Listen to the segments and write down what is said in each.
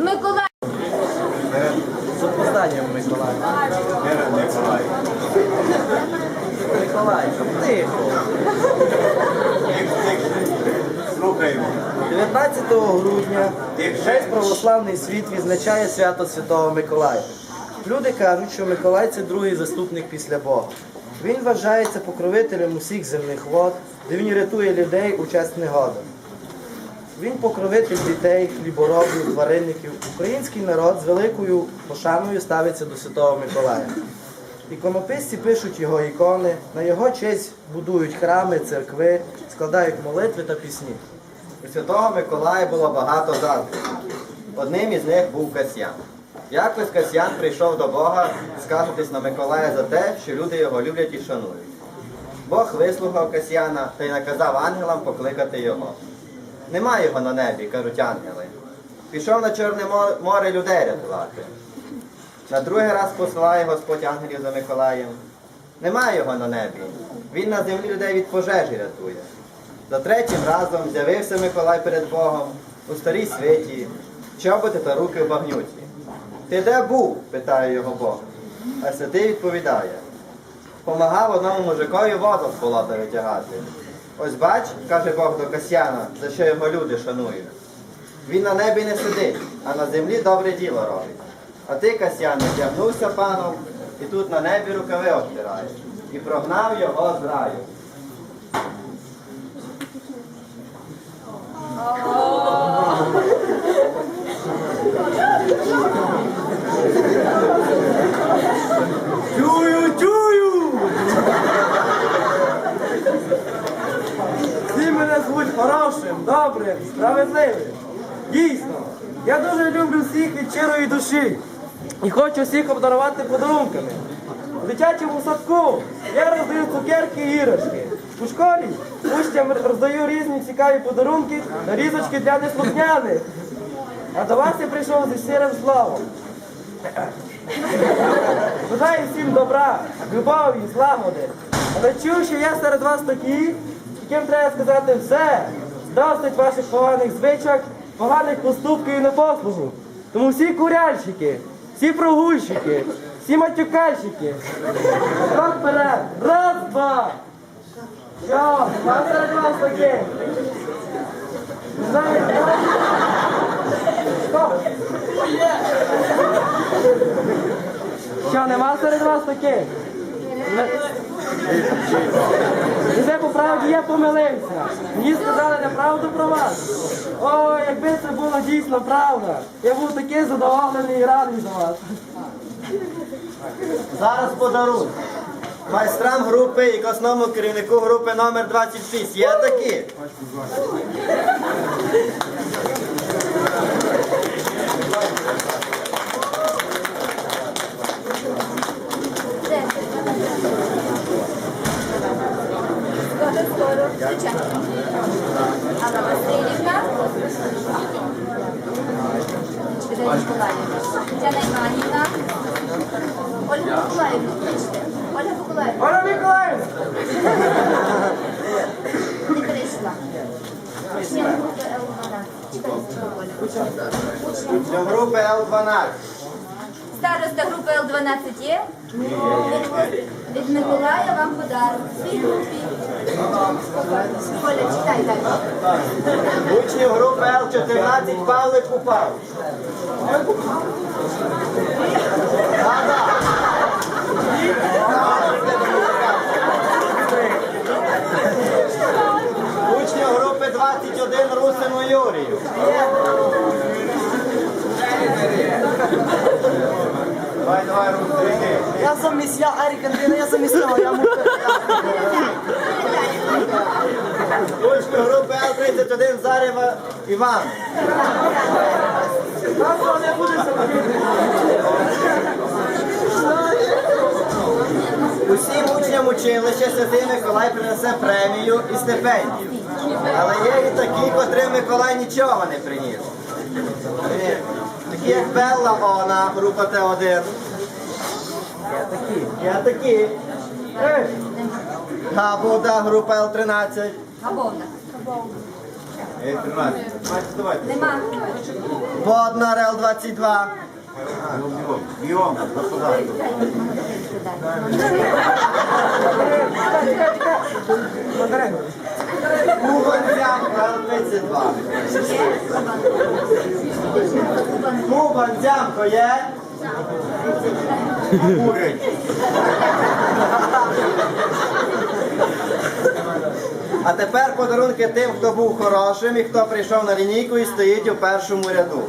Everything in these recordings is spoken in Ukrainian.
Миколай. З опозданням Миколай. Миколай, тихо. 19 грудня весь православний світ відзначає свято Святого Миколая. Люди кажуть, що Миколай це другий заступник після Бога. Він вважається покровителем усіх земних вод, де він рятує людей у час негоди. Він покровитель дітей, хліборобів, тваринників. Український народ з великою пошаною ставиться до Святого Миколая. Іконописці пишуть його ікони, на його честь будують храми, церкви, складають молитви та пісні. У Святого Миколая було багато зазвичів. Одним із них був Касьян. Якось Касьян прийшов до Бога скаржитись на Миколая за те, що люди його люблять і шанують. Бог вислухав Касьяна та й наказав ангелам покликати його. Нема його на небі, кажуть ангели. Пішов на Чорне море людей рятувати. На другий раз посилає Господь ангелів за Миколаєм. Немає його на небі. Він на землі людей від пожежі рятує. За третім разом з'явився Миколай перед Богом у старій світі, чоботи та руки в багнюці. Ти де був? питає його Бог. А святий відповідає. Помагав одному мужикові воду з болота витягати. Ось бач, каже Бог до Касьяна, за що його люди шанують. Він на небі не сидить, а на землі добре діло робить. А ти, Касьян, вдягнувся паном і тут на небі рукави обтираєш. І прогнав його з раю. Чую, чую! Всі мене звуть хорошим, добрим, справедливим. Дійсно, я дуже люблю всіх від щирої душі і хочу всіх обдарувати подарунками. У дитячому садку я роздаю цукерки і іграшки. У школі учням роздаю різні цікаві подарунки та різочки для неслухняних. А до вас я прийшов зі щирим словом. Бажаю всім добра, любові, злагоди. Але чую, що я серед вас такі, яким треба сказати все, досить ваших поганих звичок, поганих поступків і непослугу. Тому всі куряльщики, всі прогульщики, всі матюкальщики. Крок вперед. Раз, два. Що? Я серед вас такі. Знаєте. Що, нема серед вас таких? Іде по правді, я помилився. Мені сказали неправду про вас. О, якби це була дійсно правда. Я був такий задоволений і радий за вас. Зараз подарунок. Майстрам групи і косному керівнику групи номер 26. Є такі? Тетяна Миколаївна. Тетяна Іванівна. Ольга Миколаївна. Ольга Миколаївна, Оля Миколаївна! не прийшла. Учня групи Л12. Чекайте, групи Л12. Староста групи Л12 є? Від Миколая вам подарунок. Свій групі. Далі. Групи Л14 Павлик упав. Учнів групи 21 Русину Юрію. Давай, давай. Я сам місія Арік Андріна, я сам місія, я можу. 31 Зарева Іван. Усім учням училища Святий Миколай принесе премію і стипендію. Але є і такі, котрим Миколай нічого не приніс. Такі, як Белла Она, група Т1. Я такі. Я такі. Габода, група Л13. Габода. Е, 13. Значить, давайте. Нема. Боднар Л22. Бігом, бігом, господа. Кубанцямка Л32. Кубанцямко є? Курень. А тепер подарунки тим, хто був хорошим і хто прийшов на лінійку і стоїть у першому ряду.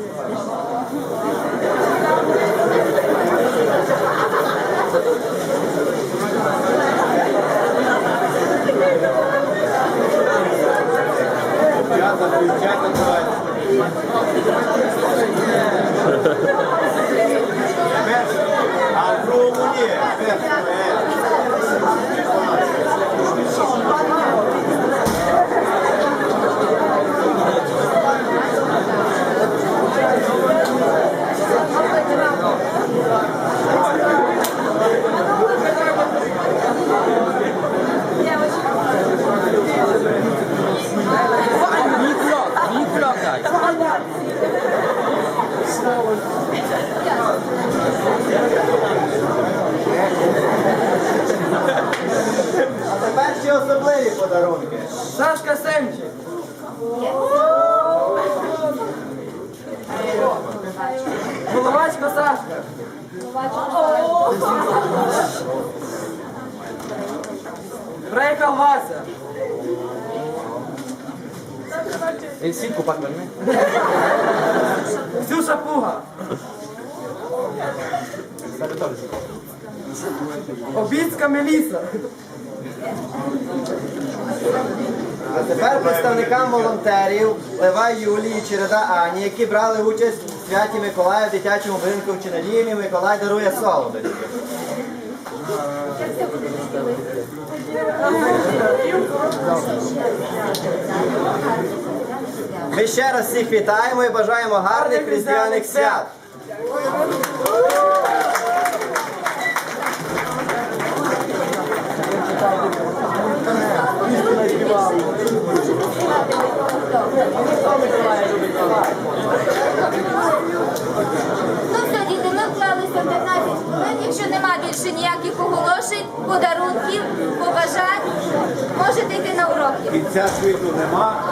А в другому ні. Брейка Вася. Він сітку пак верни. Ксюша Пуга. Обіцька Меліса. А тепер представникам волонтерів Лева Юлії і Череда Ані, які брали участь святі Миколая дитячому будинку в Чинеліні, Миколай дарує солодощі. Ми ще раз всіх вітаємо і бажаємо гарних різдвяних свят. Ніяких подарунків, побажань, можете йти на уроки. Кінця світу нема.